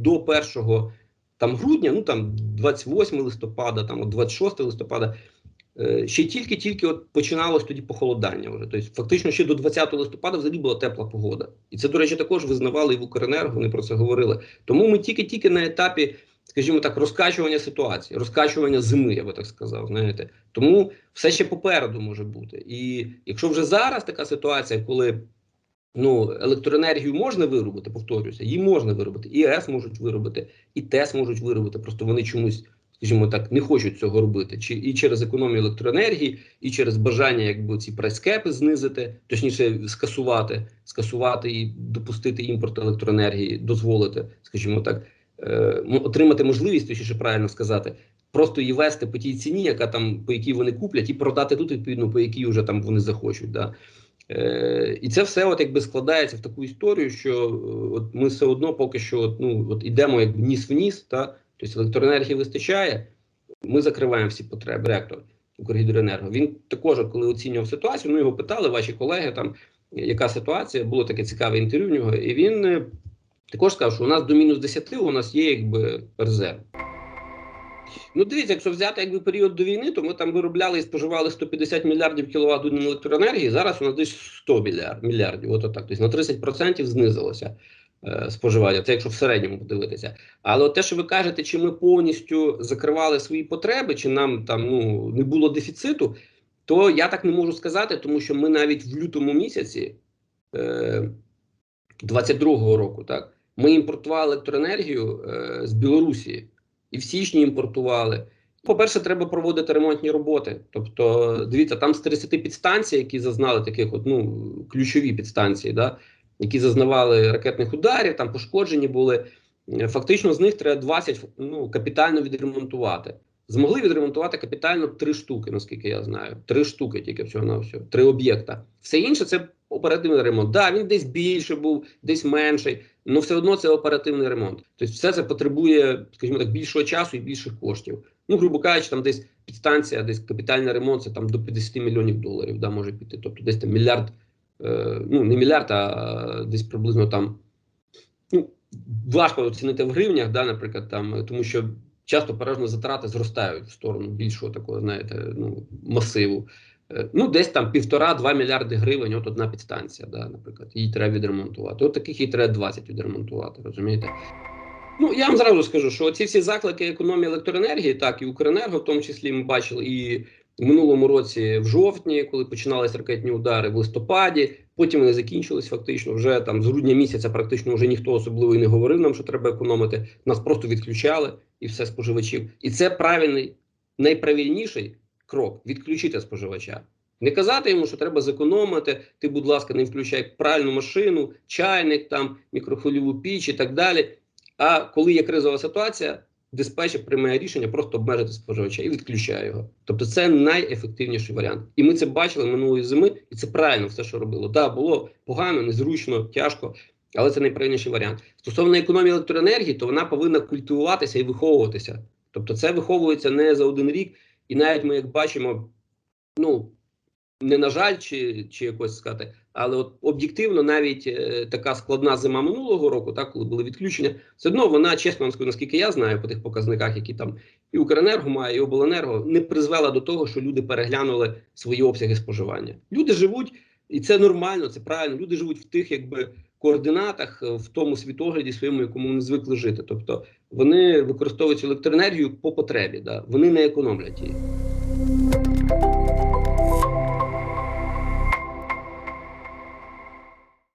до 1 там грудня, ну там 28 листопада, там от 26 листопада. е, Ще тільки-тільки от починалось тоді похолодання. Вже тобто, фактично, ще до 20 листопада взагалі була тепла погода, і це, до речі, також визнавали і в Укренерго. Вони про це говорили. Тому ми тільки-тільки на етапі, скажімо так, розкачування ситуації, розкачування зими, я би так сказав. Знаєте, тому все ще попереду може бути. І якщо вже зараз така ситуація, коли ну електроенергію можна виробити, повторюся, її можна виробити, і ЕС можуть виробити, і ТЕС можуть виробити. Просто вони чомусь, скажімо так, не хочуть цього робити. Чи і через економію електроенергії, і через бажання, якби ці прайскепи знизити, точніше скасувати, скасувати і допустити імпорт електроенергії, дозволити, скажімо так, е, отримати можливість, точніше правильно сказати. Просто її вести по тій ціні, яка там по якій вони куплять, і продати тут відповідно, по якій вже там вони захочуть. Да. Е, і це все от якби складається в таку історію, що е, от ми все одно поки що от, ну, от ідемо як ніс в ніс, та? тобто електроенергії вистачає, ми закриваємо всі потреби. Ректор Укргідроенерго. Він також, коли оцінював ситуацію, ну його питали ваші колеги, там яка ситуація, було таке цікаве інтерв'ю в нього, і він е, також сказав, що у нас до мінус 10 у нас є якби резерв. Ну, дивіться, якщо взяти якби період до війни, то ми там виробляли і споживали 150 мільярдів кіловат електроенергії. Зараз у нас десь 100 мільярд, мільярдів. От так. Тобто на 30% знизилося е, споживання. Це якщо в середньому подивитися. Але от те, що ви кажете, чи ми повністю закривали свої потреби, чи нам там ну не було дефіциту, то я так не можу сказати, тому що ми навіть в лютому місяці е, 22-го року, так, ми імпортували електроенергію е, з Білорусі і в січні імпортували. По-перше, треба проводити ремонтні роботи. Тобто, дивіться, там з 30 підстанцій, які зазнали таких от, ну, ключові підстанції, да, які зазнавали ракетних ударів, там пошкоджені були. Фактично, з них треба 20 ну, капітально відремонтувати. Змогли відремонтувати капітально три штуки, наскільки я знаю. Три штуки тільки всього на всього, три об'єкта. Все інше це оперативний ремонт. Да, він десь більше був, десь менший, але все одно це оперативний ремонт. Тобто, все це потребує, скажімо так, більшого часу і більших коштів. Ну, грубо кажучи, там десь підстанція, десь капітальний ремонт, це там до 50 мільйонів доларів да, може піти. Тобто десь там мільярд, е, ну не мільярд, а десь приблизно там. Ну, важко оцінити в гривнях, да, наприклад, там, тому що часто переважно затрати зростають в сторону більшого такого, знаєте, ну, масиву. Е, Ну, десь там півтора-два мільярди гривень, от одна підстанція, да, наприклад, її треба відремонтувати. От таких її треба 20 відремонтувати, розумієте? Ну, я вам зразу скажу, що ці всі заклики економії електроенергії, так і Укренерго, в тому числі ми бачили і в минулому році, в жовтні, коли починались ракетні удари, в листопаді. Потім вони закінчились фактично. Вже там з грудня місяця практично вже ніхто особливо і не говорив нам, що треба економити. Нас просто відключали і все споживачів. І це правильний, найправильніший крок відключити споживача. Не казати йому, що треба зекономити. Ти, будь ласка, не включай пральну машину, чайник, там мікрохвильову піч і так далі. А коли є кризова ситуація, диспетчер приймає рішення просто обмежити споживача і відключає його. Тобто це найефективніший варіант. І ми це бачили минулої зими, і це правильно все, що робило. Так, було погано, незручно, тяжко, але це найправильніший варіант. Стосовно економії електроенергії, то вона повинна культивуватися і виховуватися. Тобто, це виховується не за один рік, і навіть ми, як бачимо, ну не на жаль, чи чи якось сказати, але от об'єктивно, навіть е, така складна зима минулого року, так коли були відключення, все одно вона, чесно вам скажу, наскільки я знаю, по тих показниках, які там і Укренерго має, і обленерго, не призвела до того, що люди переглянули свої обсяги споживання. Люди живуть, і це нормально, це правильно. Люди живуть в тих, якби. Координатах е, в тому світогляді своєму, якому вони звикли жити, тобто вони використовують електроенергію по потребі, да вони не економлять її.